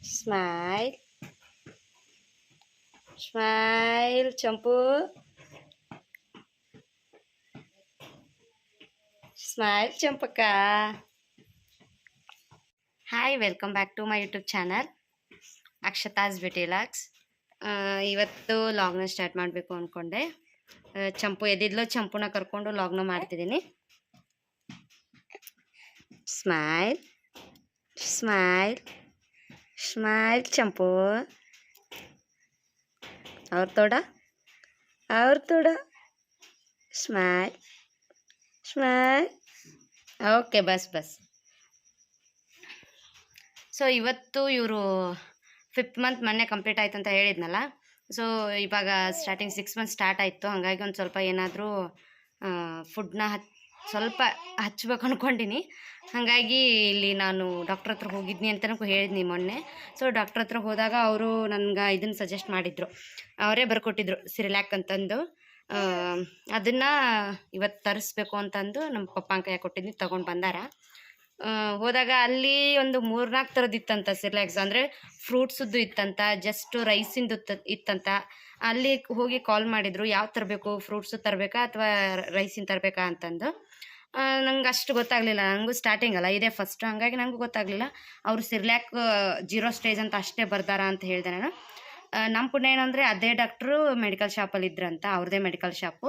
Smile smile Champu smile ಚಂಪಕ್ಕ hi welcome back to my YouTube channel Akshata's beauty locks ಇವತ್ತು ಲಾಗ್ನ start ಮಾಡಬೇಕು ಅಂದ್ಕೊಂಡೆ ಆ, ಚಂಪು ಎದಿದ್ಲು ಚಂಪುನ ಕರ್ಕೊಂಡು ಲಾಗ್ನ ಮಾಡ್ತಿದ್ದೀನಿ. Smile smile smile Champu. ಅವ್ರ ತೋಡ ಅವ್ರ ತೋಡ. Smile smile. ಓಕೆ, ಬಸ್ ಬಸ್. ಸೊ ಇವತ್ತು ಇವರು ಫಿಫ್ತ್ ಮಂತ್ ಮೊನ್ನೆ ಕಂಪ್ಲೀಟ್ ಆಯ್ತು ಅಂತ ಹೇಳಿದ್ನಲ್ಲ. ಸೊ ಇವಾಗ ಸ್ಟಾರ್ಟಿಂಗ್ ಸಿಕ್ಸ್ ಮಂತ್ ಸ್ಟಾರ್ಟ್ ಆಯಿತು. ಹಾಗಾಗಿ ಒಂದು ಸ್ವಲ್ಪ ಏನಾದರೂ ಫುಡ್ನ ಹಚ್ ಸ್ವಲ್ಪ ಹಚ್ಬೇಕು ಅಂದ್ಕೊಂಡಿನಿ ಹಾಗಾಗಿ ಇಲ್ಲಿ ನಾನು ಡಾಕ್ಟ್ರ್ ಹತ್ರ ಹೋಗಿದ್ನಿ ಅಂತಲೂ ಹೇಳಿದ್ನಿ ಮೊನ್ನೆ. ಸೊ ಡಾಕ್ಟ್ರ್ ಹತ್ರ ಹೋದಾಗ ಅವರು ನನಗೆ ಇದನ್ನು ಸಜೆಸ್ಟ್ ಮಾಡಿದರು. ಅವರೇ ಬರ್ಕೊಟ್ಟಿದ್ರು ಸಿರಿಲ್ಯಾಕ್ ಅಂತಂದು. ಅದನ್ನು ಇವತ್ತು ತರಿಸ್ಬೇಕು ಅಂತಂದು ನಮ್ಮ ಪಪ್ಪ ಕೈಯಾಗ ಕೊಟ್ಟಿದ್ನಿ, ತೊಗೊಂಡು ಬಂದಾರ. ಹೋದಾಗ ಅಲ್ಲಿ ಒಂದು ಮೂರ್ನಾಲ್ಕು ಥರದ್ದು ಇತ್ತಂತ ಸಿರ್ಲ್ಯಾಕ್ಸ್ ಅಂದರೆ ಫ್ರೂಟ್ಸದ್ದು ಇತ್ತಂತ ಜಸ್ಟ್ ರೈಸಿಂದು ಇತ್ತಂತ. ಅಲ್ಲಿ ಹೋಗಿ ಕಾಲ್ ಮಾಡಿದರು, ಯಾವ ತರಬೇಕು, ಫ್ರೂಟ್ಸು ತರಬೇಕಾ ಅಥವಾ ರೈಸಿನ ತರಬೇಕಾ ಅಂತಂದು. ನಂಗೆ ಅಷ್ಟು ಗೊತ್ತಾಗಲಿಲ್ಲ. ನನಗೂ ಸ್ಟಾರ್ಟಿಂಗ್ ಅಲ್ಲ. ಇದೇ ಫಸ್ಟು ಹಂಗಾಗಿ ನನಗೂ ಗೊತ್ತಾಗಲಿಲ್ಲ. ಅವರು ಸಿರ್ಲ್ಯಾಕ್ ಜೀರೋ ಸ್ಟೇಜ್ ಅಂತ ಅಷ್ಟೇ ಬರ್ದಾರ ಅಂತ ಹೇಳಿದೆ ನಾನು. ನಮ್ಮ ಪುಣ್ಯ ಏನಂದರೆ ಅದೇ ಡಾಕ್ಟ್ರು ಮೆಡಿಕಲ್ ಶಾಪಲ್ಲಿ ಇದ್ರಂತ. ಅವ್ರದೇ ಮೆಡಿಕಲ್ ಶಾಪು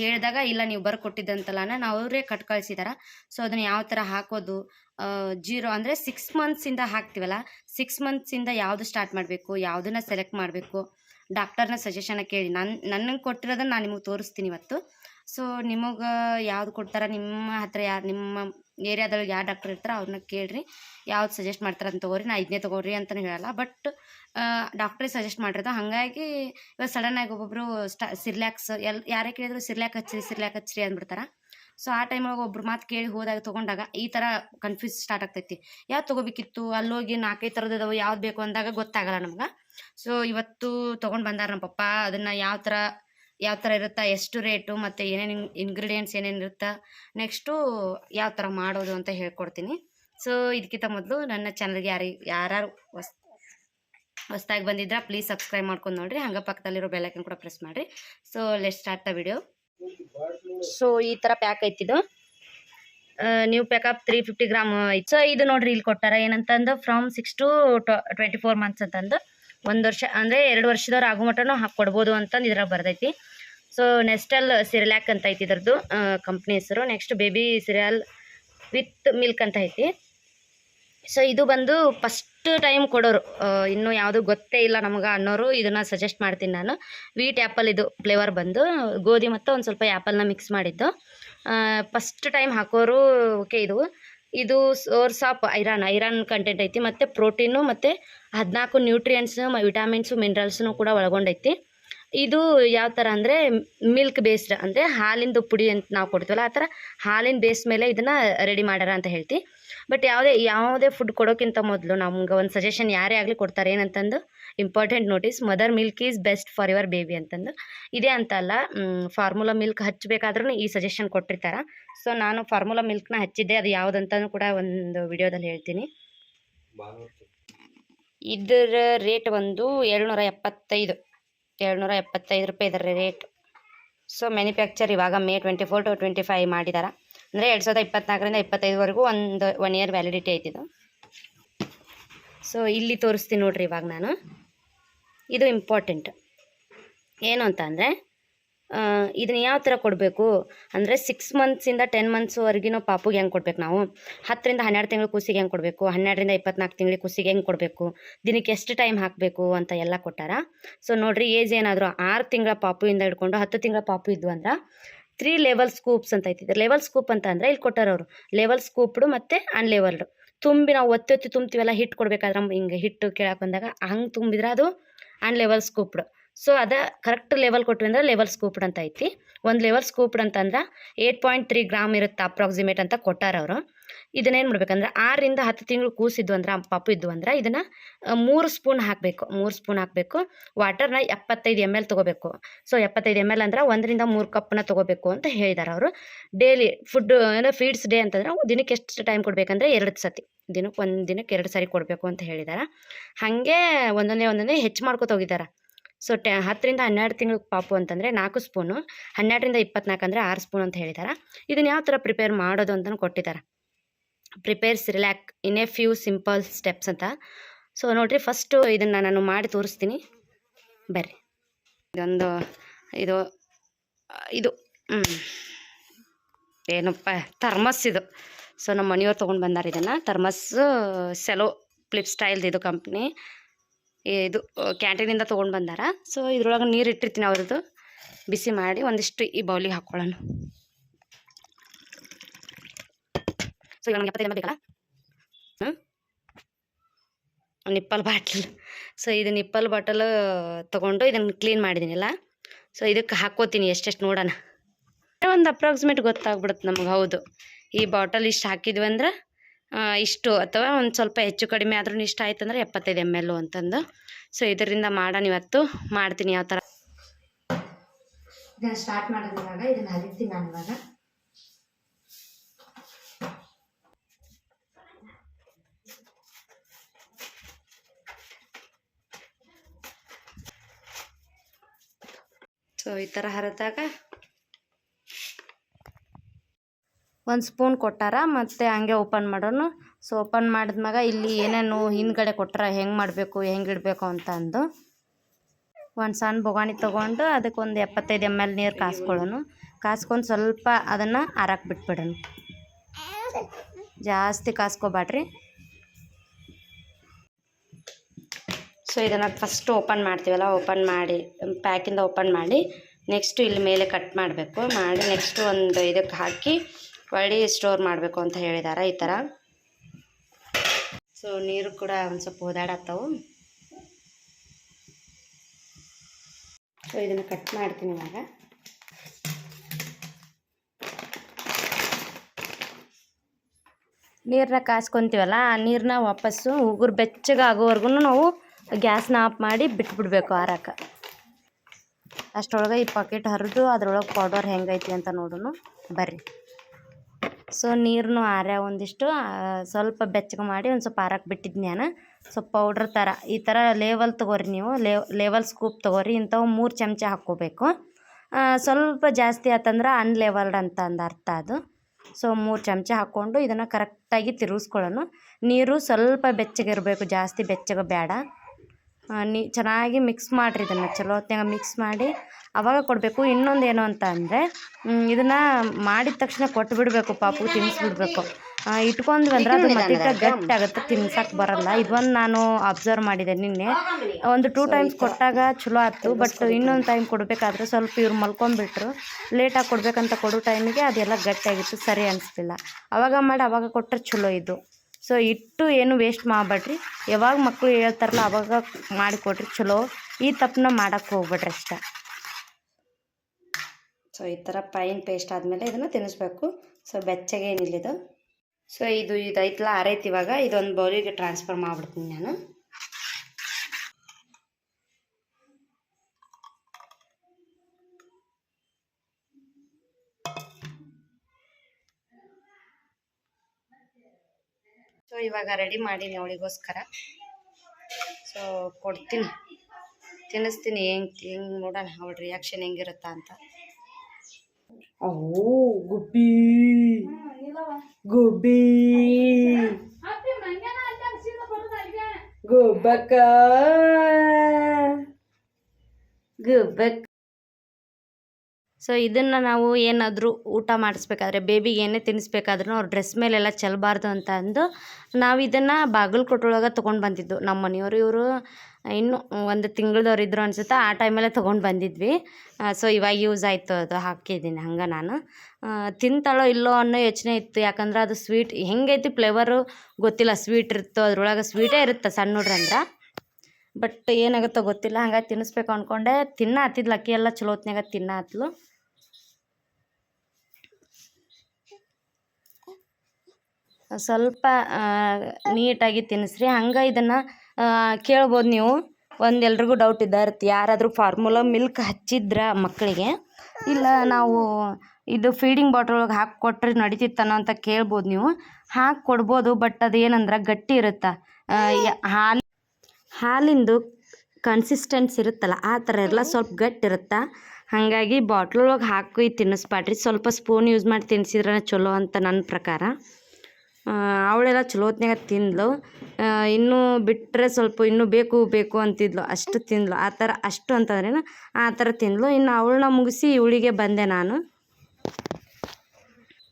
ಹೇಳಿದಾಗ, ಇಲ್ಲ, ನೀವು ಬರ್ಕೊಟ್ಟಿದ್ದಂತಲ್ಲ ನಾನು ಅವರೇ ಕಟ್ ಕಳಿಸಿದಾರ ಸೊ ಅದನ್ನು ಯಾವ ಥರ ಹಾಕೋದು? ಜೀರೋ ಅಂದರೆ ಸಿಕ್ಸ್ ಮಂತ್ಸಿಂದ ಹಾಕ್ತೀವಲ್ಲ. ಸಿಕ್ಸ್ ಮಂತ್ಸಿಂದ ಯಾವುದು ಸ್ಟಾರ್ಟ್ ಮಾಡಬೇಕು? ಯಾವುದನ್ನ ಸೆಲೆಕ್ಟ್ ಮಾಡಬೇಕು? ಡಾಕ್ಟರ್ನ ಸಜೆಷನ್ನ ಕೇಳಿ. ನನ್ನ ನನಗೆ ಕೊಟ್ಟಿರೋದನ್ನ ನಾನು ನಿಮಗೆ ತೋರಿಸ್ತೀನಿ ಇವತ್ತು. ಸೊ ನಿಮಗೆ ಯಾವ್ದು ಕೊಡ್ತಾರ? ನಿಮ್ಮ ಹತ್ರ ಯಾರು, ನಿಮ್ಮ ಏರಿಯಾದೊಳಗೆ ಯಾವ ಡಾಕ್ಟರ್ ಇರ್ತಾರೆ ಅವ್ರನ್ನ ಕೇಳ್ರಿ. ಯಾವ್ದು ಸಜೆಸ್ಟ್ ಮಾಡ್ತಾರೆ ಅಂತ ತಗೋರಿ. ನಾ ಇದನ್ನೇ ತಗೋರಿ ಅಂತಲೂ ಹೇಳಲ್ಲ. ಬಟ್ ಡಾಕ್ಟ್ರೇ ಸಜೆಸ್ಟ್ ಮಾಡಿರೋದು ಹಾಗಾಗಿ ಇವಾಗ ಸಡನ್ನಾಗಿ ಒಬ್ಬೊಬ್ಬರು ಸ್ಟಾ ಸಿರ್ಲ್ಯಾಕ್ಸ್ ಎಲ್, ಯಾರೇ ಕೇಳಿದ್ರು ಸಿರ್ಲ್ಯಾಕ್ ಹಚ್ಚಿರಿ ಸಿರ್ಲ್ಯಾಕ್ ಹಚ್ಚಿರಿ ಅಂದ್ಬಿಡ್ತಾರೆ. ಸೊ ಆ ಟೈಮೊಳಗೆ ಒಬ್ರು ಮಾತು ಕೇಳಿ ಹೋದಾಗ ತೊಗೊಂಡಾಗ ಈ ಥರ ಕನ್ಫ್ಯೂಸ್ ಸ್ಟಾರ್ಟ್ ಆಗ್ತೈತಿ. ಯಾವ್ದು ತೊಗೋಬೇಕಿತ್ತು? ಅಲ್ಲೋಗಿ ನಾಲ್ಕೈದು ಥರದ್ದು ಯಾವ್ದು ಬೇಕು ಅಂದಾಗ ಗೊತ್ತಾಗಲ್ಲ ನಮ್ಗೆ. ಸೊ ಇವತ್ತು ತೊಗೊಂಡು ಬಂದಾರ ನಮ್ಮ ಪಪ್ಪ. ಅದನ್ನು ಯಾವ ಥರ ಯಾವ ಥರ ಇರುತ್ತಾ, ಎಷ್ಟು ರೇಟು ಮತ್ತು ಏನೇನು ಇಂಗ್ರೀಡಿಯೆಂಟ್ಸ್ ಏನೇನು ಇರುತ್ತಾ ನೆಕ್ಸ್ಟು ಯಾವ ಥರ ಮಾಡೋದು ಅಂತ ಹೇಳ್ಕೊಡ್ತೀನಿ. ಸೊ ಇದಕ್ಕಿಂತ ಮೊದಲು ನನ್ನ ಚಾನಲ್ಗೆ ಯಾರು ಯಾರು ಹೊಸ್, ಹೊಸ್ದಾಗಿ ಬಂದಿದ್ರೆ ಪ್ಲೀಸ್ ಸಬ್ಸ್ಕ್ರೈಬ್ ಮಾಡ್ಕೊಂಡು ನೋಡಿರಿ. ಹಂಗೆ ಪಕ್ಕದಲ್ಲಿರೋ ಬೆಲ್ಲೈಕನ್ ಕೂಡ ಪ್ರೆಸ್ ಮಾಡಿರಿ. So let start the video so ಈ ಥರ pack ಐತಿದು new pack up three fifty gram ಐತೆ. ಸೊ ಇದು ನೋಡ್ರಿ, ಇಲ್ಲಿ ಕೊಟ್ಟಾರ ಏನಂತಂದು from six to twenty four months ಅಂತಂದು. ಒಂದು ವರ್ಷ, ಅಂದರೆ ಎರಡು ವರ್ಷದವ್ರು ಆಗೋ ಮಟ್ಟನು ಹಾಕಿ ಕೊಡ್ಬೋದು ಅಂತಂದು ಇದ್ರಾಗ ಬರ್ತೈತಿ ಸೊ ನೆಸ್ಟಲ್ ಸಿರಿಲ್ಯಾಕ್ ಅಂತ ಐತಿ ಇದ್ರದ್ದು ಕಂಪ್ನಿ ಹೆಸರು. Next baby cereal with milk ಅಂತ ಐತಿ. ಸೊ ಇದು ಬಂದು ಫಸ್ಟ್ ಟೈಮ್ ಕೊಡೋರು. ಇನ್ನೂ ಯಾವುದು ಗೊತ್ತೇ ಇಲ್ಲ ನಮಗೆ ಅನ್ನೋರು ಇದನ್ನು ಸಜೆಸ್ಟ್ ಮಾಡ್ತೀನಿ ನಾನು. ವೀಟ್ ಆ್ಯಪಲ್ ಇದು ಫ್ಲೇವರ್ ಬಂದು, ಗೋಧಿ ಮತ್ತು ಒಂದು ಸ್ವಲ್ಪ ಆ್ಯಪಲ್ನ ಮಿಕ್ಸ್ ಮಾಡಿದ್ದು. ಫಸ್ಟ್ ಟೈಮ್ ಹಾಕೋರು ಓಕೆ ಇದು. ಇದು source of iron iron content ಐತಿ, ಮತ್ತು ಪ್ರೋಟೀನು, ಮತ್ತು ಹದಿನಾಲ್ಕು ನ್ಯೂಟ್ರಿಯೆಂಟ್ಸ್ ವಿಟಾಮಿನ್ಸು ಮಿನರಲ್ಸ್ನು ಕೂಡ ಒಳಗೊಂಡೈತಿ. ಇದು ಯಾವ ಥರ ಅಂದರೆ ಮಿಲ್ಕ್ ಬೇಸ್ಡ್ ಅಂದರೆ ಹಾಲಿಂದು ಪುಡಿ ಅಂತ ನಾವು ಕೊಡ್ತೀವಲ್ಲ, ಆ ಥರ ಹಾಲಿನ ಬೇಸ್ ಮೇಲೆ ಇದನ್ನು ರೆಡಿ ಮಾಡ್ಯಾರ ಅಂತ ಹೇಳ್ತಿ. ಬಟ್ ಯಾವುದೇ ಯಾವುದೇ ಫುಡ್ ಕೊಡೋಕ್ಕಿಂತ ಮೊದಲು ನಮ್ಗೆ ಒಂದು ಸಜೆಷನ್ ಯಾರೇ ಆಗಲಿ ಕೊಡ್ತಾರೆ, ಏನಂತಂದು important notice mother milk is best for your baby ಅಂತಂದು. ಇದೇ ಅಂತ ಅಲ್ಲ ಫಾರ್ಮುಲಾ ಮಿಲ್ಕ್ ಹಚ್ಚಬೇಕಾದ್ರೂ ಈ ಸಜೆಷನ್ ಕೊಟ್ಟಿರ್ತಾರೆ. ಸೊ ನಾನು ಫಾರ್ಮುಲಾ ಮಿಲ್ಕ್ನ ಹಚ್ಚಿದ್ದೆ, ಅದು ಯಾವುದಂತನೂ ಕೂಡ ಒಂದು ವಿಡಿಯೋದಲ್ಲಿ ಹೇಳ್ತೀನಿ. ಇದರ ರೇಟ್ ಒಂದು ಏಳ್ನೂರ ಎಪ್ಪತ್ತೈದು ಏಳ್ನೂರ ಎಪ್ಪತ್ತೈದು ರೂಪಾಯಿ ಇದರ ರೇಟ್ ಸೊ ಮ್ಯಾನುಫ್ಯಾಕ್ಚರ್ ಇವಾಗ May twenty four to twenty five ಮಾಡಿದ್ದಾರೆ ಅಂದರೆ ಎರಡು ಸಾವಿರದ ಇಪ್ಪತ್ನಾಲ್ಕರಿಂದ ಇಪ್ಪತ್ತೈದುವರೆಗೂ ಒಂದು ಒನ್ ಇಯರ್ ವ್ಯಾಲಿಡಿಟಿ ಐತಿದು ಸೊ ಇಲ್ಲಿ ತೋರಿಸ್ತೀನಿ ನೋಡ್ರಿ ಇವಾಗ ನಾನು. ಇದು ಇಂಪಾರ್ಟೆಂಟ್ ಏನು ಅಂತ ಅಂದರೆ ಇದನ್ನ ಯಾವ ಥರ ಕೊಡಬೇಕು? ಅಂದರೆ ಸಿಕ್ಸ್ ಮಂತ್ಸಿಂದ ಟೆನ್ ಮಂತ್ಸ್ವರೆಗಿನ ಪಾಪುಗೆ ಹೆಂಗೆ ಕೊಡ್ಬೇಕು ನಾವು? ಹತ್ತರಿಂದ ಹನ್ನೆರಡು ತಿಂಗಳು ಕೂಸಿಗೆ ಹೆಂಗೆ ಕೊಡಬೇಕು? ಹನ್ನೆರಡರಿಂದ ಇಪ್ಪತ್ನಾಲ್ಕು ತಿಂಗಳಿಗೆ ಕೂಸಿಗೆ ಹೆಂಗೆ ಕೊಡಬೇಕು? ದಿನಕ್ಕೆ ಎಷ್ಟು ಟೈಮ್ ಹಾಕಬೇಕು ಅಂತ ಎಲ್ಲ ಕೊಟ್ಟಾರ. ಸೊ ನೋಡಿರಿ ಏಜ್ ಏನಾದರೂ ಆರು ತಿಂಗಳ ಪಾಪುಯಿಂದ ಹಿಡ್ಕೊಂಡು ಹತ್ತು ತಿಂಗಳ ಪಾಪು ಇದ್ವು ಅಂದ್ರೆ ತ್ರೀ ಲೆವೆಲ್ ಸ್ಕೂಪ್ಸ್ ಅಂತ ಐತಿದೆ ಲೆವೆಲ್ ಸ್ಕೂಪ್ ಅಂತ ಅಂದರೆ ಇಲ್ಲಿ ಕೊಟ್ಟಾರ ಅವರು. ಲೆವೆಲ್ ಸ್ಕೂಪ್ಡು ಮತ್ತು ಅನ್ಲೆವೆಲ್ಡು ತುಂಬಿ ನಾವು ಒತ್ತಿ ಒತ್ತಿ ತುಂಬ್ತೀವಲ್ಲ ಹಿಟ್ಟು ಕೊಡಬೇಕಾದ್ರೆ ಹಿಂಗೆ ಹಿಟ್ಟು ಕೇಳಕ್ಕೆ ಬಂದಾಗ ಹಂಗೆ ತುಂಬಿದ್ರೆ ಅದು ಅನ್ಲೆವೆಲ್ ಸ್ಕೂಪ್ಡ್ ಸೊ ಅದ ಕರೆಕ್ಟ್ ಲೆವೆಲ್ ಕೊಟ್ವಿ ಅಂದ್ರೆ ಲೆವೆಲ್ ಸ್ಕೂಪ್ಡ್ ಅಂತ ಐತಿ. ಒಂದು ಲೆವೆಲ್ ಸ್ಕೂಪ್ಡ್ ಅಂತಂದ್ರೆ ಏಯ್ಟ್ ಪಾಯಿಂಟ್ ತ್ರೀ ಗ್ರಾಮ್ ಇರುತ್ತೆ ಅಪ್ರಾಕ್ಸಿಮೇಟ್ ಅಂತ ಕೊಟ್ಟಾರ ಅವರು. ಇದನ್ನೇನು ಮಾಡ್ಬೇಕಂದ್ರೆ ಆರರಿಂದ ಹತ್ತು ತಿಂಗಳು ಕೂಸಿದ್ದು ಅಂದ್ರೆ ಪಪ್ಪು ಪಾಪು ಇದ್ದು ಅಂದ್ರೆ ಇದನ್ನು ಮೂರು ಸ್ಪೂನ್ ಹಾಕಬೇಕು. ಮೂರು ಸ್ಪೂನ್ ಹಾಕಬೇಕು. ವಾಟರ್ನ ಎಪ್ಪತ್ತೈದು ಎಂ ಎಲ್ ತೊಗೋಬೇಕು. ಸೊ ಎಪ್ಪತ್ತೈದು ಎಂ ಎಲ್ ಅಂದ್ರೆ ಒಂದರಿಂದ ಮೂರು ಕಪ್ನ ತೊಗೋಬೇಕು ಅಂತ ಹೇಳಿದ್ದಾರೆ ಅವರು. ಡೈಲಿ ಫುಡ್ ಏನೋ ಫೀಡ್ಸ್ ಡೇ ಅಂತಂದ್ರೆ ದಿನಕ್ಕೆ ಎಷ್ಟು ಟೈಮ್ ಕೊಡಬೇಕಂದ್ರೆ ಎರಡು ಸತಿ. ದಿನಕ್ಕೆ ಒಂದು ದಿನಕ್ಕೆ ಎರಡು ಸಾರಿ ಕೊಡಬೇಕು ಅಂತ ಹೇಳಿದ್ದಾರೆ ಹಾಗೆ ಒಂದೊಂದೇ ಒಂದೊಂದೇ ಹೆಚ್ಚು ಮಾಡ್ಕೊತ ಹೋಗಿದ್ದಾರೆ ಸೊ ಟೆ ಹತ್ತರಿಂದ ಹನ್ನೆರಡು ತಿಂಗಳು ಪಾಪು ಅಂತಂದರೆ ನಾಲ್ಕು ಸ್ಪೂನು, ಹನ್ನೆರಡರಿಂದ ಇಪ್ಪತ್ನಾಲ್ಕು ಅಂದರೆ ಆರು ಸ್ಪೂನ್ ಅಂತ ಹೇಳಿದ್ದಾರೆ ಇದನ್ನು ಯಾವ ಥರ ಪ್ರಿಪೇರ್ ಮಾಡೋದು ಅಂತಲೂ ಕೊಟ್ಟಿದ್ದಾರೆ prepares relax in a few simple steps ಅಂತ. ಸೊ ನೋಡಿರಿ ಫಸ್ಟು ಇದನ್ನು ನಾನು ಮಾಡಿ ತೋರಿಸ್ತೀನಿ. ಬರ್ರಿ. ಇದೊಂದು, ಇದು ಇದು. ಏನಪ್ಪ, ಥರ್ಮಸ್ ಇದು. ಸೊ ನಮ್ಮ ಮನೆಯವ್ರು ತೊಗೊಂಡು ಬಂದಾರ ಇದನ್ನು. ಥರ್ಮಸ್, ಸೆಲೋ, ಫ್ಲಿಪ್ ಸ್ಟೈಲ್ದು ಇದು ಕಂಪ್ನಿ ಇದು ಕ್ಯಾಂಟೀನಿಂದ ತೊಗೊಂಡು ಬಂದಾರ. ಸೊ ಇದ್ರೊಳಗೆ ನೀರು ಇಟ್ಟಿರ್ತೀನಿ ಅವ್ರದ್ದು. ಬಿಸಿ ಮಾಡಿ ಒಂದಿಷ್ಟು ಈ ಬೌಲಿಗೆ ಹಾಕ್ಕೊಳ್ಳೋಣ ಸೊ ಎಪ್ಪತ್ತೈದು ಬೇಕಲ್ಲ? ಹ್ಞೂ ನಿಪ್ಪಲ್ ಬಾಟ್ಲ್. ಸೊ ಇದು ನಿಪ್ಪಲ್ ಬಾಟಲ್ ತೊಗೊಂಡು ಇದನ್ನು ಕ್ಲೀನ್ ಮಾಡಿದ್ದೀನಿಲ್ಲ ಸೊ ಇದಕ್ಕೆ ಹಾಕ್ಕೋತೀನಿ ಎಷ್ಟೆಷ್ಟು ನೋಡೋಣ. ಒಂದು ಅಪ್ರಾಕ್ಸಿಮೇಟ್ ಗೊತ್ತಾಗ್ಬಿಡುತ್ತೆ ನಮ್ಗೆ, ಹೌದು. ಈ ಬಾಟಲ್ ಇಷ್ಟು ಹಾಕಿದ್ವಿ ಅಂದ್ರೆ ಇಷ್ಟು ಅಥವಾ ಒಂದು ಸ್ವಲ್ಪ ಹೆಚ್ಚು ಕಡಿಮೆ ಆದ್ರೂ ಇಷ್ಟ ಆಯ್ತು ಅಂದ್ರೆ ಎಪ್ಪತ್ತೈದು ಎಂ ಎಲ್ ಅಂತಂದು. ಸೊ ಇದರಿಂದ ಮಾಡೋಣ ಇವತ್ತು ಮಾಡ್ತೀನಿ ಯಾವ ಥರ ಇದನ್ನು ಸ್ಟಾರ್ಟ್ ಮಾಡೋದು ಇವಾಗ. ಇದನ್ನು ಹರಿತೀನಿ ನಾನು ಇವಾಗ. ಸೊ ಈ ಥರ ಹರಿದಾಗ ಒಂದು ಸ್ಪೂನ್ ಕೊಟ್ಟಾರ, ಮತ್ತು ಹಂಗೆ ಓಪನ್ ಮಾಡೋನು. ಸೊ ಓಪನ್ ಮಾಡಿದ್ಮ್ಯಾಗ ಇಲ್ಲಿ ಏನೇನು ಹಿಂದ್ಗಡೆ ಕೊಟ್ಟಾರ ಹೆಂಗೆ ಮಾಡಬೇಕು, ಹೆಂಗೆ ಇಡಬೇಕು ಅಂತ ಅಂದು. ಒಂದು ಸಣ್ಣ ಬೊಗಾಣಿ ತೊಗೊಂಡು ಅದಕ್ಕೆ ಒಂದು ಎಪ್ಪತ್ತೈದು ಎಂ ಎಲ್ ನೀರು ಕಾಸ್ಕೊಳ್ಳೋನು. ಕಾಸ್ಕೊಂಡು ಸ್ವಲ್ಪ ಅದನ್ನು ಆರಕ್ಕೆ ಬಿಟ್ಬಿಡೋಣ ಜಾಸ್ತಿ ಕಾಸ್ಕೊಬ್ಯಾಡ್ರಿ. ಸೊ ಇದನ್ನು ಫಸ್ಟ್ ಓಪನ್ ಮಾಡ್ತೀವಲ್ಲ ಓಪನ್ ಮಾಡಿ ಪ್ಯಾಕಿಂದ ಓಪನ್ ಮಾಡಿ ನೆಕ್ಸ್ಟು ಇಲ್ಲಿ ಮೇಲೆ ಕಟ್ ಮಾಡಬೇಕು. ಮಾಡಿ ನೆಕ್ಸ್ಟು ಒಂದು ಇದಕ್ಕೆ ಹಾಕಿ ಹೊಳ್ಳಿ ಸ್ಟೋರ್ ಮಾಡಬೇಕು ಅಂತ ಹೇಳಿದಾರೆ ಈ ಥರ. ಸೊ ನೀರು ಕೂಡ ಒಂದು ಸ್ವಲ್ಪ ಓದಾಡತ್ತವು. ಸೊ ಇದನ್ನು ಕಟ್ ಮಾಡ್ತೀನಿ ಇವಾಗ. ನೀರನ್ನ ಕಾಸ್ಕೊತೀವಲ್ಲ, ಆ ನೀರನ್ನ ವಾಪಸ್ಸು ಉಗುರು ಬೆಚ್ಚಗೆ ಆಗೋವರೆಗೂ ನಾವು ಗ್ಯಾಸ್ನ ಆಫ್ ಮಾಡಿ ಬಿಟ್ಬಿಡ್ಬೇಕು ಆರಕ್ಕೆ ಅಷ್ಟರೊಳಗೆ ಈ ಪಾಕೆಟ್ ಹರಿದು ಅದರೊಳಗೆ ಪೌಡರ್ ಹೆಂಗೈತಿ ಅಂತ ನೋಡೋಣ ಬರ್ರಿ. ಸೊ ನೀರನ್ನು ಆರ್ಯ ಒಂದಿಷ್ಟು ಸ್ವಲ್ಪ ಬೆಚ್ಚಗೆ ಮಾಡಿ ಒಂದು ಸ್ವಲ್ಪ ಆರಕ್ಕೆ ಬಿಟ್ಟಿದ್ದು ನಾನು ಸ್ವಲ್ಪ ಪೌಡ್ರ್ ಥರ ಈ ಥರ ಲೇವಲ್ ತೊಗೋರಿ ನೀವು ಲೇವ್ ಲೇವಲ್ ಸ್ಕೂಪ್ ತೊಗೋರಿ, ಇಂಥವು ಮೂರು ಚಮಚ ಹಾಕ್ಕೋಬೇಕು. ಸ್ವಲ್ಪ ಜಾಸ್ತಿ ಆತಂದ್ರೆ ಅನ್ಲೇವಲ್ಡ್ ಅಂತ ಅಂದ ಅರ್ಥ ಅದು. ಸೊ ಮೂರು ಚಮಚ ಹಾಕ್ಕೊಂಡು ಇದನ್ನು ಕರೆಕ್ಟಾಗಿ ತಿರುಗಿಸ್ಕೊಳ್ಳೋಣ. ನೀರು ಸ್ವಲ್ಪ ಬೆಚ್ಚಗಿರಬೇಕು, ಜಾಸ್ತಿ ಬೆಚ್ಚಗೆ ಬೇಡ. ನೀ ಚೆನ್ನಾಗಿ ಮಿಕ್ಸ್ ಮಾಡಿರಿ ಇದನ್ನು. ಚಲೋ ಹೊತ್ನಾಗ ಮಿಕ್ಸ್ ಮಾಡಿ ಅವಾಗ ಕೊಡಬೇಕು. ಇನ್ನೊಂದು ಏನು ಅಂತ ಅಂದರೆ ಇದನ್ನು ಮಾಡಿದ ತಕ್ಷಣ ಕೊಟ್ಟು ಬಿಡಬೇಕು ಪಾಪು ತಿನ್ನಿಸ್ಬಿಡ್ಬೇಕು ಇಟ್ಕೊಂಡ್ವಿ ಅಂದ್ರೆ ಅದು ಮತ್ತೆ ಗಟ್ಟಿ ಆಗುತ್ತೆ ತಿನ್ಸಕ್ಕೆ ಬರಲ್ಲ. ಇದೊಂದು ನಾನು ಅಬ್ಸರ್ವ್ ಮಾಡಿದೆ ನಿನ್ನೆ. ಒಂದು ಟೂ ಟೈಮ್ಸ್ ಕೊಟ್ಟಾಗ ಚಲೋ ಆಯ್ತು. ಬಟ್ ಇನ್ನೊಂದು ಟೈಮ್ ಕೊಡಬೇಕಾದ್ರೆ ಸ್ವಲ್ಪ ಇವ್ರು ಮಲ್ಕೊಂಡ್ಬಿಟ್ರು. ಲೇಟಾಗಿ ಕೊಡಬೇಕಂತ ಕೊಡೋ ಟೈಮಿಗೆ ಅದೆಲ್ಲ ಗಟ್ಟಿಯಾಗಿತ್ತು ಸರಿ ಅನಿಸ್ತಿಲ್ಲ. ಅವಾಗ ಮಾಡಿ ಅವಾಗ ಕೊಟ್ಟರೆ ಚಲೋ ಇದು. ಸೊ ಇಟ್ಟು ಏನು ವೇಸ್ಟ್ ಮಾಡಬೇಡ್ರಿ. ಯಾವಾಗ ಮಕ್ಕಳು ಹೇಳ್ತಾರಲ್ಲ, ಅವಾಗ ಮಾಡಿಕೊಡ್ರಿ ಚಲೋ. ಈ ತಪ್ಪನ್ನ ಮಾಡೋಕ್ಕೆ ಹೋಗ್ಬೇಡ್ರಿ ಅಷ್ಟೆ. ಸೊ ಈ ಥರ ಪೈನ್ ಪೇಸ್ಟ್ ಆದಮೇಲೆ ಇದನ್ನು ತಿನ್ನಿಸ್ಬೇಕು. ಸೊ ಬೆಚ್ಚಗೆ ಏನಿಲ್ಲಿದು ಸೊ ಇದು ಇದೈತಲ್ಲ ಆರೈತಿ ಇವಾಗ. ಇದೊಂದು ಬೌಲಿಗೆ ಟ್ರಾನ್ಸ್ಫರ್ ಮಾಡಿಬಿಡ್ತೀನಿ ನಾನು. ಸೊ, ಇವಾಗ ರೆಡಿ ಮಾಡೀನಿ ಅವಳಿಗೋಸ್ಕರ. ಸೊ ಕೊಡ್ತೀನಿ. ತಿನ್ನಿಸ್ತೀನಿ. ಹೆಂಗೆ ಹೆಂಗೆ ನೋಡೋಣ ಅವಳ ರಿಯಾಕ್ಷನ್ ಹೆಂಗಿರುತ್ತಾ ಅಂತ. ಓ ಗುಬ್ಬಿ. ಗುಬ್ಬಿ. ಗುಬ್ಬಕ್ಕ. ಗುಬ್ಬಕ್ ಸೊ ಇದನ್ನು ನಾವು ಏನಾದರೂ ಊಟ ಮಾಡಿಸ್ಬೇಕಾದ್ರೆ ಬೇಬಿಗೆ ಏನೇ ತಿನ್ನಿಸ್ಬೇಕಾದ್ರೂ ಅವ್ರ ಡ್ರೆಸ್ ಮೇಲೆಲ್ಲ ಚೆಲ್ಲಬಾರ್ದು ಅಂತ ಅಂದು ನಾವು ಇದನ್ನು ಬಾಗಲಕೋಟೊಳಗೆ ತೊಗೊಂಡು ಬಂದಿದ್ದು. ನಮ್ಮ ಮನೆಯವರು ಇವರು ಇನ್ನು ಒಂದು ತಿಂಗಳದವ್ರು ಇದ್ರು ಅನ್ಸುತ್ತೆ, ಆ ಟೈಮಲ್ಲೇ ತೊಗೊಂಡು ಬಂದಿದ್ವಿ. ಸೊ ಇವಾಗ ಯೂಸ್ ಆಯಿತು ಅದು ಹಾಕಿದ್ದೀನಿ ಹಂಗೆ ನಾನು. ತಿಂತಾಳೋ ಇಲ್ಲೋ ಅನ್ನೋ ಯೋಚನೆ ಇತ್ತು. ಯಾಕಂದ್ರೆ ಅದು ಸ್ವೀಟ್ ಹೆಂಗೈತಿ ಫ್ಲೇವರು ಗೊತ್ತಿಲ್ಲ. ಸ್ವೀಟ್ ಇರುತ್ತೋ, ಅದ್ರೊಳಗೆ ಸ್ವೀಟೇ ಇರುತ್ತೆ ಸಣ್ಣ ಹುಡ್ರಂದ್ರೆ ಬಟ್ ಏನಾಗುತ್ತೋ ಗೊತ್ತಿಲ್ಲ. ಹಂಗಾಗಿ ತಿನ್ನಿಸ್ಬೇಕು ಅಂದ್ಕೊಂಡೆ ತಿನ್ನ ಹತ್ತಿದ್ಲು ಅಕ್ಕಿ ಎಲ್ಲ ಚಲೋ ಹೊತ್ನಾಗ ತಿನ್ನ ಹತ್ಲು ಸ್ವಲ್ಪ ನೀಟಾಗಿ ತಿನ್ನಿಸ್ರಿ. ಹಂಗೆ ಇದನ್ನು ಕೇಳ್ಬೋದು ನೀವು. ಒಂದು ಎಲ್ರಿಗೂ ಡೌಟ್ ಇದ್ದ ಇರುತ್ತೆ. ಯಾರಾದರೂ ಫಾರ್ಮುಲಾ ಮಿಲ್ಕ್ ಹಚ್ಚಿದ್ರೆ ಮಕ್ಕಳಿಗೆ ಇಲ್ಲ, ನಾವು ಇದು ಫೀಡಿಂಗ್ ಬಾಟ್ಲ್ ಒಳಗೆ ಹಾಕಿ ಕೊಟ್ರೆ ನಡೀತಿತ್ತನೋ ಅಂತ ಕೇಳ್ಬೋದು ನೀವು. ಹಾಕಿ ಕೊಡ್ಬೋದು ಬಟ್ ಅದು ಏನಂದ್ರೆ ಗಟ್ಟಿ ಇರುತ್ತೆ. ಹಾಲು, ಹಾಲಿಂದು ಕನ್ಸಿಸ್ಟೆನ್ಸ್ ಇರುತ್ತಲ್ಲ, ಆ ಥರ ಎಲ್ಲ ಸ್ವಲ್ಪ ಗಟ್ಟಿ ಇರುತ್ತೆ. ಹಾಗಾಗಿ ಬಾಟ್ಲ್ ಒಳಗೆ ಹಾಕಿ ತಿನ್ನಿಸ್ಬಾಡ್ರಿ. ಸ್ವಲ್ಪ ಸ್ಪೂನ್ ಯೂಸ್ ಮಾಡಿ ತಿನ್ನಿಸಿದ್ರೆ ಚಲೋ ಅಂತ ನನ್ನ ಪ್ರಕಾರ. ಅವಳೆಲ್ಲ ಚಲೋ ಹೊತ್ನ್ಯಾಗ ತಿಂದ್ಲು. ಆ, ಇನ್ನೂ ಬಿಟ್ಟರೆ ಸ್ವಲ್ಪ ಇನ್ನೂ ಬೇಕು ಬೇಕು ಅಂತಿದ್ಲು. ಅಷ್ಟು ತಿಂದ್ಲು. ಆ ಥರ ಅಷ್ಟು ಅಂತಂದ್ರೇನು ಆ ಥರ ತಿಂದ್ಲು. ಇನ್ನು ಅವಳನ್ನ ಮುಗಿಸಿ ಇವಳಿಗೆ ಬಂದೆ ನಾನು.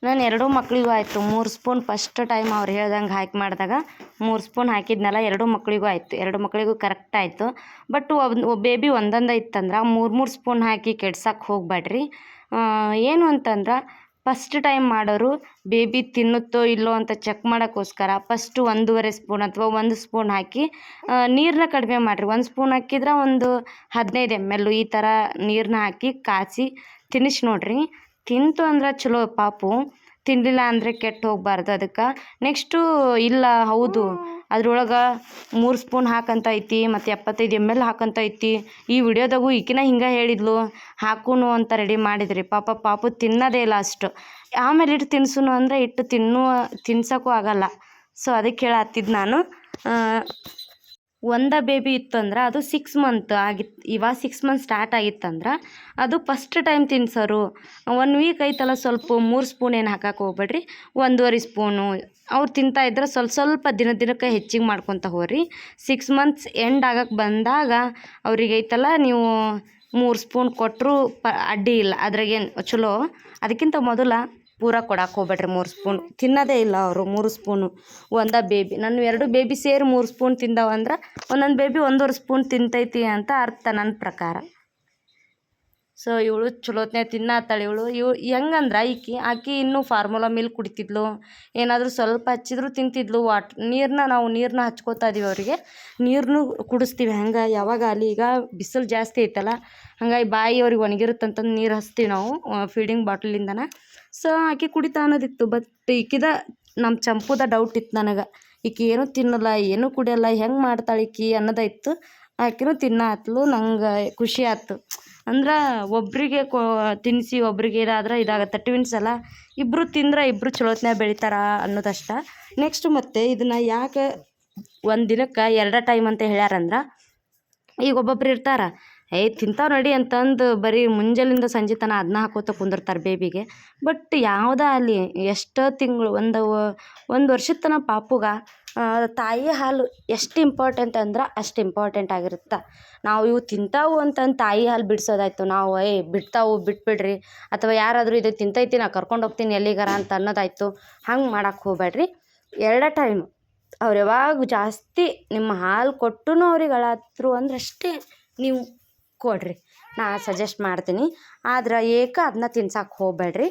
ನಾನು ಎರಡೂ ಮಕ್ಕಳಿಗೂ ಆಯಿತು. ಮೂರು ಸ್ಪೂನ್ ಫಸ್ಟ್ ಟೈಮ್ ಅವ್ರು ಹೇಳ್ದಂಗೆ ಹಾಕಿ ಮಾಡಿದಾಗ ಮೂರು ಸ್ಪೂನ್ ಹಾಕಿದ್ನಲ್ಲ ಎರಡೂ ಮಕ್ಕಳಿಗೂ ಆಯಿತು. ಎರಡು ಮಕ್ಕಳಿಗೂ ಕರೆಕ್ಟ್ ಆಯಿತು. ಬಟ್ ಒಬ್ಬ ಬೇಬಿ ಒಂದೊಂದು ಇತ್ತಂದ್ರೆ ಮೂರು ಮೂರು ಸ್ಪೂನ್ ಹಾಕಿ ಕೆಡ್ಸಕ್ಕೆ ಹೋಗಬೇಡ್ರಿ ಏನು ಅಂತಂದ್ರೆ ಫಸ್ಟ್ ಟೈಮ್ ಮಾಡೋರು ಬೇಬಿ ತಿನ್ನುತ್ತೋ ಇಲ್ಲೋ ಅಂತ ಚೆಕ್ ಮಾಡೋಕ್ಕೋಸ್ಕರ ಫಸ್ಟು ಒಂದೂವರೆ ಸ್ಪೂನ್ ಅಥವಾ ಒಂದು ಸ್ಪೂನ್ ಹಾಕಿ ನೀರನ್ನ ಕಡಿಮೆ ಮಾಡಿರಿ. ಒಂದು ಸ್ಪೂನ್ ಹಾಕಿದ್ರೆ ಒಂದು ಹದಿನೈದು ಎಂ ಎಲ್ಲು ಈ ಥರ ನೀರನ್ನ ಹಾಕಿ ಕಾಯಿಸಿ ತಿನ್ನಿಸಿ ನೋಡಿರಿ. ತಿಂತು ಅಂದ್ರೆ ಚಲೋ ಪಾಪು. ತಿನ್ನಲಿಲ್ಲ ಅಂದರೆ ಕೆಟ್ಟು ಹೋಗಬಾರ್ದು ಅದಕ್ಕೆ. ನೆಕ್ಸ್ಟು ಇಲ್ಲ, ಹೌದು. ಅದ್ರೊಳಗೆ ಮೂರು ಸ್ಪೂನ್ ಹಾಕಂತ ಐತಿ, ಮತ್ತು ಎಪ್ಪತ್ತೈದು ಎಂ ಎಲ್ ಹಾಕಂತ ಐತಿ. ಈ ವಿಡಿಯೋದಾಗು ಈಕಿನ ಹಿಂಗೆ ಹೇಳಿದ್ಲು. ಹಾಕೂನು ಅಂತ ರೆಡಿ ಮಾಡಿದ್ರಿ. ಪಾಪ, ಪಾಪು ತಿನ್ನೋದೇ ಇಲ್ಲ ಅಷ್ಟು. ಆಮೇಲೆ ಇಟ್ಟು ತಿನ್ಸುನು ಅಂದರೆ ಇಟ್ಟು ತಿನ್ನುವ ತಿನ್ಸೋಕ್ಕೂ ಆಗಲ್ಲ. ಸೊ ಅದಕ್ಕೆ ಹೇಳತ್ತಿದ್ದು ನಾನು. ಒಂದ ಬೇಬಿ ಇತ್ತಂದ್ರೆ ಅದು ಸಿಕ್ಸ್ ಮಂತ್ ಆಗಿತ್ತು ಇವಾಗ ಸಿಕ್ಸ್ ಮಂತ್ ಸ್ಟಾರ್ಟ್ ಆಗಿತ್ತಂದ್ರೆ ಅದು ಫಸ್ಟ್ ಟೈಮ್ ತಿನ್ಸೋರು. ಒನ್ ವೀಕ್ ಐತಲ್ಲ ಸ್ವಲ್ಪ, ಮೂರು ಸ್ಪೂನ್ ಏನು ಹಾಕಕ್ಕೆ ಹೋಗ್ಬೇಡ್ರಿ, ಒಂದೂವರೆ ಸ್ಪೂನು ಅವ್ರು ತಿಂತಾ ಇದ್ರೆ ಸ್ವಲ್ಪ ಸ್ವಲ್ಪ ದಿನ ದಿನಕ್ಕೆ ಹೆಚ್ಚಿಗೆ ಮಾಡ್ಕೊತ ಹೋಗ್ರಿ. ಸಿಕ್ಸ್ ಮಂತ್ಸ್ ಎಂಡ್ ಆಗಕ್ಕೆ ಬಂದಾಗ ಅವ್ರಿಗೆ ಐತಲ್ಲ ನೀವು ಮೂರು ಸ್ಪೂನ್ ಕೊಟ್ಟರು ಪ, ಅಡ್ಡಿ ಇಲ್ಲ. ಅದ್ರಾಗೇನು ಚಲೋ? ಅದಕ್ಕಿಂತ ಮೊದಲ ಪೂರ ಕೊಡಕ್ಕೆ ಹೋಗ್ಬೇಡ್ರಿ ಮೂರು ಸ್ಪೂನ್. ತಿನ್ನೋದೇ ಇಲ್ಲ ಅವರು ಮೂರು ಸ್ಪೂನು. ಒಂದ ಬೇಬಿ ನನ್ನ ಎರಡು ಬೇಬಿ ಸೇರಿ ಮೂರು ಸ್ಪೂನ್ ತಿಂದವಂದ್ರೆ ಒಂದೊಂದು ಬೇಬಿ ಒಂದೂವರೆ ಸ್ಪೂನ್ ತಿಂತೈತಿ ಅಂತ ಅರ್ಥ ನನ್ನ ಪ್ರಕಾರ. ಸೊ ಇವಳು ಚಲೋತ್ನ್ಯಾಗ ತಿನ್ನತ್ತಾಳೆ ಇವಳು. ಇವ್ ಹೆಂಗಂದ್ರೆ ಈಕಿ, ಆಕಿ ಇನ್ನೂ ಫಾರ್ಮುಲಾ ಮಿಲ್ಕ್ ಕುಡಿತಿದ್ಲು. ಏನಾದರೂ ಸ್ವಲ್ಪ ಹಚ್ಚಿದ್ರು ತಿಂತಿದ್ಲು. ವಾಟ್ ನೀರನ್ನ ನಾವು ನೀರನ್ನ ಹಚ್ಕೋತಾ ಇದೀವಿ ಅವರಿಗೆ. ನೀರನ್ನು ಕುಡಿಸ್ತೀವಿ. ಹಂಗೆ ಯಾವಾಗ ಅಲ್ಲಿ ಈಗ ಬಿಸಿಲು ಜಾಸ್ತಿ ಐತಲ್ಲ, ಹಂಗಾಗಿ ಬಾಯಿ ಅವ್ರಿಗೆ ಒಣಗಿರುತ್ತಂತಂದು ನೀರು ಹಚ್ತೀವಿ ನಾವು ಫೀಡಿಂಗ್ ಬಾಟ್ಲಿಂದನೇ ಸೊ ಆಕೆ ಕುಡಿತಾ ಅನ್ನೋದಿತ್ತು ಬಟ್ ಈಕಿದ ನಮ್ಮ ಚಂಪುದ ಡೌಟ್ ಇತ್ತು ನನಗೆ. ಈಕಿ ಏನೂ ತಿನ್ನಲ್ಲ, ಏನೂ ಕುಡಿಯಲ್ಲ, ಹೆಂಗೆ ಮಾಡ್ತಾಳೆ ಈಕಿ ಅನ್ನೋದಾಯ್ತು ಆಕಿನೂ ತಿನ್ನತ್ಲು, ನಂಗೆ ಖುಷಿ ಆಯ್ತು ಅಂದ್ರೆ ಒಬ್ಬರಿಗೆ ಕೊ ತಿನ್ನಿಸಿ ಒಬ್ಬರಿಗೆ ಇದಾದ್ರೆ ಇದಾಗತ್ತೆ. ಟ್ವಿನ್ಸ್ ಅಲ್ಲ ಇಬ್ಬರು ತಿಂದ್ರೆ ಇಬ್ಬರು ಚಲೋತ್ನ್ಯಾಗ ಬೆಳಿತಾರ ಅನ್ನೋದಷ್ಟ. ನೆಕ್ಸ್ಟ್ ಮತ್ತೆ ಇದನ್ನು ಯಾಕೆ ಒಂದು ದಿನಕ್ಕೆ ಎರಡ ಟೈಮ್ ಅಂತ ಹೇಳ್ಯಾರಂದ್ರೆ, ಈಗ ಒಬ್ಬೊಬ್ರು ಇರ್ತಾರ ಏಯ್ ತಿಂತಾವ್ ನಡಿ ಅಂತಂದು ಬರೀ ಮುಂಜಾನಿಂದ ಸಂಜೆ ತನಕ ಅದನ್ನ ಹಾಕೋತ ಕುಂದಿರ್ತಾರೆ ಬೇಬಿಗೆ ಬಟ್ ಯಾವುದೇ ಆಗಲಿ ಎಷ್ಟೋ ತಿಂಗಳು, ಒಂದು ಒಂದು ವರ್ಷದ ತನಕ ಪಾಪುಗ ತಾಯಿ ಹಾಲು ಎಷ್ಟು ಇಂಪಾರ್ಟೆಂಟ್ ಅಂದ್ರೆ ಅಷ್ಟು ಇಂಪಾರ್ಟೆಂಟ್ ಆಗಿರುತ್ತೆ. ನಾವು ಇವು ತಿಂತಾವು ಅಂತಂದು ತಾಯಿ ಹಾಲು ಬಿಡ್ಸೋದಾಯ್ತು. ನಾವು ಏಯ್ ಬಿಡ್ತಾವು, ಬಿಟ್ಬಿಡ್ರಿ. ಅಥವಾ ಯಾರಾದರೂ ಇದು ತಿಂತೈತಿ, ನಾ ಕರ್ಕೊಂಡು ಹೋಗ್ತೀನಿ ಎಲ್ಲಿಗಾರ ಅಂತ ಅನ್ನೋದಾಯ್ತು. ಹಂಗೆ ಮಾಡಕ್ಕೆ ಹೋಗ್ಬೇಡ್ರಿ ಎರಡ ಟೈಮ್ ಅವ್ರು ಯಾವಾಗ ಜಾಸ್ತಿ ನಿಮ್ಮ ಹಾಲು ಕೊಟ್ಟು ಅವ್ರಿಗೆ ಅಳತ್ರು ಅಂದ್ರೆ ಅಷ್ಟೇ ನೀವು ಕೊಡ್ರಿ. ನಾ ಸಜೆಸ್ಟ್ ಮಾಡ್ತೀನಿ. ಆದ್ರೆ ಏಕ ಅದನ್ನ ತಿನ್ಸಕ್ಕೆ ಹೋಗ್ಬೇಡ್ರಿ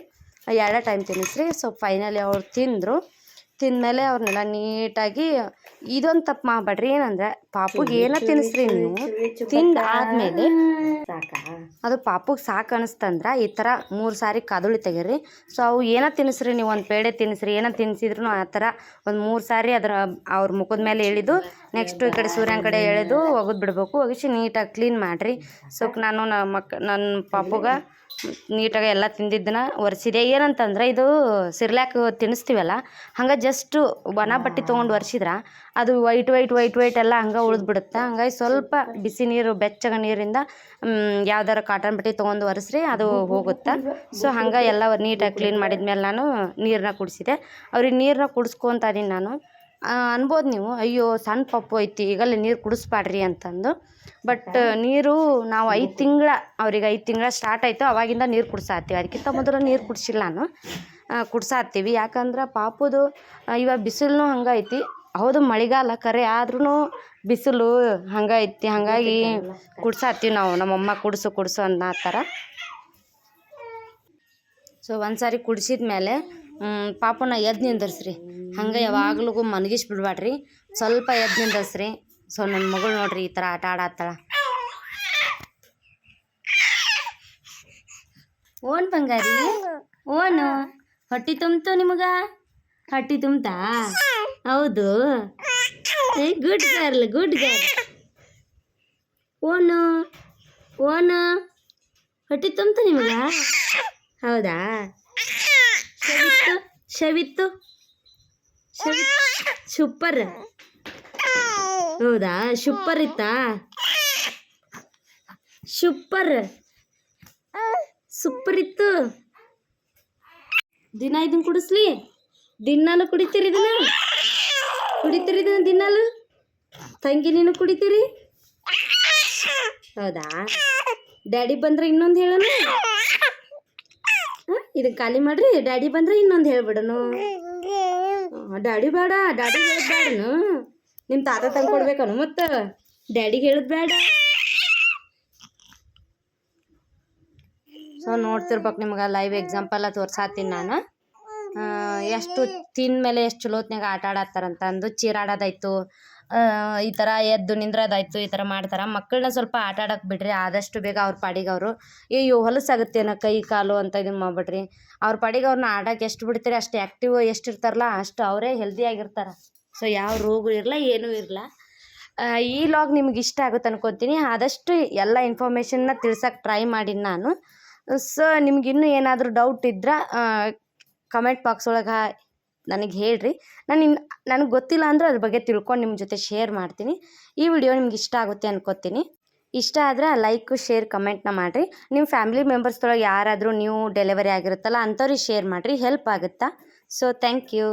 ಎರಡ ಟೈಮ್ ತಿನ್ನಿಸ್ರಿ ಸೊ ಫೈನಲಿ ಅವ್ರು ತಿಂದರು. ತಿಂದಮೇಲೆ ಅವ್ರನ್ನೆಲ್ಲ ನೀಟಾಗಿ ಇದೊಂದು ತಪ್ಪು ಮಾಡಬೇಡ್ರಿ. ಏನಂದ್ರೆ ಪಾಪುಗೆ ಏನ ತಿನ್ನಿಸ್ರಿ ನೀವು? ತಿಂದು ಆದಮೇಲೆ ಅದು ಪಾಪುಗೆ ಸಾಕು ಅನಿಸ್ತಂದ್ರೆ ಈ ಥರ ಮೂರು ಸಾರಿ ಕದುಳಿ ತೆಗೀರಿ. ಸೊ ಅವು ಏನ ತಿನ್ನಿಸ್ರಿ ನೀವು? ಒಂದು ಪೇಡೆ ತಿನ್ನಿಸ್ರಿ ಏನೋ ತಿನ್ನಿಸಿದ್ರು ಆ ಥರ ಒಂದು ಮೂರು ಸಾರಿ ಅದರ ಅವ್ರ ಮುಖದ ಮೇಲೆ ಎಳೆದು ನೆಕ್ಸ್ಟು ಈ ಕಡೆ ಸೂರ್ಯನ ಕಡೆ ಎಳೆದು ಒಗದು ಬಿಡಬೇಕು ಒಗಿಸಿ ನೀಟಾಗಿ ಕ್ಲೀನ್ ಮಾಡಿರಿ. ಸೊ ನಾನು ನಮ್ಮ ಮಕ್ ನನ್ನ ಪಾಪುಗೆ ನೀಟಾಗಿ ಎಲ್ಲ ತಿಂದಿದ್ದನ್ನ ಒರೆಸಿದೆ. ಏನಂತಂದ್ರೆ ಇದು ಸಿರ್ಲ್ಯಾಕ್ ತಿನ್ನಿಸ್ತೀವಲ್ಲ, ಹಂಗೆ ಜಸ್ಟು ಒಣ ಬಟ್ಟೆ ತೊಗೊಂಡು ಒರೆಸಿದ್ರೆ ಅದು ವೈಟ್ ವೈಟ್ ವೈಟ್ ವೈಟ್ ಎಲ್ಲ ಹಂಗೆ ಉಳಿದ್ಬಿಡುತ್ತೆ? ಹಂಗಾಗಿ ಸ್ವಲ್ಪ ಬಿಸಿ ನೀರು, ಬೆಚ್ಚಗ ನೀರಿಂದ ಯಾವ್ದಾರ ಕಾಟನ್ ಬಟ್ಟೆ ತೊಗೊಂಡು ಒರೆಸ್ರಿ, ಅದು ಹೋಗುತ್ತೆ? ಸೊ ಹಂಗೆ ಎಲ್ಲ ನೀಟಾಗಿ ಕ್ಲೀನ್ ಮಾಡಿದ್ಮೇಲೆ ನಾನು ನೀರನ್ನ ಕುಡಿಸಿದೆ. ಅವ್ರಿಗೆ ನೀರನ್ನ ಕುಡಿಸ್ಕೊತಾ ಇದೀನಿ ನಾನು. ಅನ್ಬೋದು ನೀವು ಅಯ್ಯೋ ಸಣ್ಣ ಪಪ್ಪು ಐತಿ ಈಗಲೇ ನೀರು ಕುಡಿಸ್ಬೇಡ್ರಿ ಅಂತಂದು. ಬಟ್ ನೀರು ನಾವು ಐದು ತಿಂಗಳ ಅವ್ರಿಗೆ ಐದು ತಿಂಗಳ ಸ್ಟಾರ್ಟ್ ಆಯಿತು ಅವಾಗಿಂದ ನೀರು ಕುಡ್ಸಾತ್ತೀವಿ. ಅದಕ್ಕಿಂತ ಮೊದಲು ನೀರು ಕುಡಿಸಿಲ್ಲ ನಾನು. ಕುಡ್ಸಾತ್ತೀವಿ. ಯಾಕಂದ್ರೆ ಪಾಪುದು ಇವಾಗ ಬಿಸಿಲು ಹಂಗೈತಿ. ಹೌದು ಮಳೆಗಾಲ ಕರೆ ಆದ್ರೂ ಬಿಸಿಲು ಹಂಗೈತಿ. ಹಾಗಾಗಿ ಕುಡ್ಸಾತ್ತೀವಿ ನಾವು. ನಮ್ಮಮ್ಮ ಕುಡಿಸು ಕುಡಿಸು ಅನ್ನೋ ಥರ. ಸೊ ಒಂದು ಸಾರಿ ಕುಡಿಸಿದ ಮೇಲೆ ಪಾಪನ ಎದ್ದು ನಿಂದರ್ಸ್ರಿ. ಹಂಗೆ ಯಾವಾಗ್ಲೂ ಮನಗಿಸ್ ಬಿಡ್ಬೇಡ್ರಿ ಸ್ವಲ್ಪ ಎದ್ದು ನಿಂದಸ್ರಿ ಸೊ ನನ್ನ ಮಗಳು ನೋಡ್ರಿ ಈ ಥರ ಆಟ ಆಡತ್ತಾಳ. ಓನ್ ಬಂಗಾರಿ? ಓನು? ಹೊಟ್ಟಿ ತುಂಬ್ತು ನಿಮಗ? ಹೊಟ್ಟಿ ತುಂಬ್ತಾ? ಹೌದು. Good girl good girl. ಓನು? ಓನು? ಹೊಟ್ಟಿ ತುಂಬ್ತು ನಿಮಗ? ಹೌದಾ? ಶವಿತ್ತು ಶವಿತ್ತು. ಶವಿ ಸೂಪರ್ ಹೌದಾ? ಸೂಪರ್ ಇತ್ತಾ? ಸೂಪರ್ ಸೂಪರ್ ಇತ್ತು. ದಿನ ಇದನ್ನ ಕುಡಿಸ್ಲಿ? ದಿನಾಲು ಕುಡಿತೀರಿ ಇದನ್ನ ಕುಡಿತೀರಿ ಇದನ್ನ ದಿನಾಲು ತಂಗಿ ನೀನು ಕುಡಿತೀರಿ? ಹೌದಾ? ಡ್ಯಾಡಿ ಬಂದ್ರೆ ಇನ್ನೊಂದು ಹೇಳೋಣ ಇದನ್ನ ಖಾಲಿ ಮಾಡ್ರಿ, ಡ್ಯಾಡಿ ಬಂದ್ರೆ ಇನ್ನೊಂದು ಹೇಳ್ಬಿಡನು? ಡ್ಯಾಡಿ ಬೇಡ, ಡ್ಯಾಡಿ ಹೇಳಿದ್ ಬೇಡನು ನಿಮ್ಮ ತಾತ ತಂದು ಕೊಡ್ಬೇಕನು ಮತ್ತು? ಡ್ಯಾಡಿಗೆ ಹೇಳೋದು ಬೇಡ ಸೊ, ನೋಡ್ತಿರ್ಬೇಕು ನಿಮ್ಗೆ ಲೈವ್ ಎಕ್ಸಾಂಪಲ್ ತೋರ್ಸಾತೀನಿ ನಾನು. ಎಷ್ಟು ತಿಂದ ಮೇಲೆ ಎಷ್ಟು ಚಲೋತ್ನಾಗ ಆಟ ಆಡತ್ತಾರಂತಂದು ಚೀರಾಡೋದಾಯ್ತು. ಈ ಥರ ಎದ್ದು ನಿಂದ್ರದಾಯ್ತು, ಈ ಥರ ಮಾಡ್ತಾರೆ. ಮಕ್ಕಳನ್ನ ಸ್ವಲ್ಪ ಆಟ ಆಡಕ್ಕೆ ಬಿಡ್ರಿ, ಆದಷ್ಟು ಬೇಗ ಅವ್ರ ಪಾಡಿಗೆ ಅವರು ಅಯ್ಯೋ ಹೊಲಸಾಗುತ್ತೇನೋ ಕೈ, ಕಾಲು ಅಂತ ಇದನ್ನ ಮಾಡ್ಬಿಡ್ರಿ. ಅವ್ರ ಪಾಡಿಗೆ ಅವ್ರನ್ನ ಆಡಕ್ಕೆ ಎಷ್ಟು ಬಿಡ್ತೀರಿ, ಅಷ್ಟು ಆ್ಯಕ್ಟಿವ್ ಎಷ್ಟು ಇರ್ತಾರಲ್ಲ ಅಷ್ಟು ಅವರೇ ಹೆಲ್ದಿಯಾಗಿರ್ತಾರೆ ಸೊ ಯಾವ ರೋಗ ಇರಲ್ಲ ಏನೂ ಇರಲ್ಲ ಈ ಲಾಗ್ ನಿಮ್ಗೆ ಇಷ್ಟ ಆಗುತ್ತೆ ಅನ್ಕೊತೀನಿ. ಆದಷ್ಟು ಎಲ್ಲ ಇನ್ಫಾರ್ಮೇಷನ್ನ ತಿಳ್ಸೋಕೆ ಟ್ರೈ ಮಾಡೀನಿ ನಾನು. ಸೊ ನಿಮ್ಗೆ ಇನ್ನೂ ಏನಾದರೂ ಡೌಟ್ ಇದ್ರೆ ಕಮೆಂಟ್ ಬಾಕ್ಸ್ ಒಳಗೆ ನನಗೆ ಹೇಳ್ರಿ. ನಾನು ಇನ್ನು ನನಗೆ ಗೊತ್ತಿಲ್ಲ ಅಂದ್ರೆ ಅದ್ರ ಬಗ್ಗೆ ತಿಳ್ಕೊಂಡು ನಿಮ್ಮ ಜೊತೆ ಶೇರ್ ಮಾಡ್ತೀನಿ. ಈ ವಿಡಿಯೋ ನಿಮ್ಗೆ ಇಷ್ಟ ಆಗುತ್ತೆ ಅನ್ಕೋತೀನಿ. ಇಷ್ಟ ಆದರೆ ಲೈಕು ಶೇರ್ ಕಮೆಂಟ್ನ ಮಾಡಿರಿ. ನಿಮ್ಮ ಫ್ಯಾಮಿಲಿ ಮೆಂಬರ್ಸ್ದೊಳಗೆ ಯಾರಾದರೂ ನೀವು ಡೆಲಿವರಿ ಆಗಿರುತ್ತಲ್ಲ, ಅಂಥವ್ರಿಗೆ ಶೇರ್ ಮಾಡಿರಿ. ಹೆಲ್ಪ್ ಆಗುತ್ತಾ? So thank you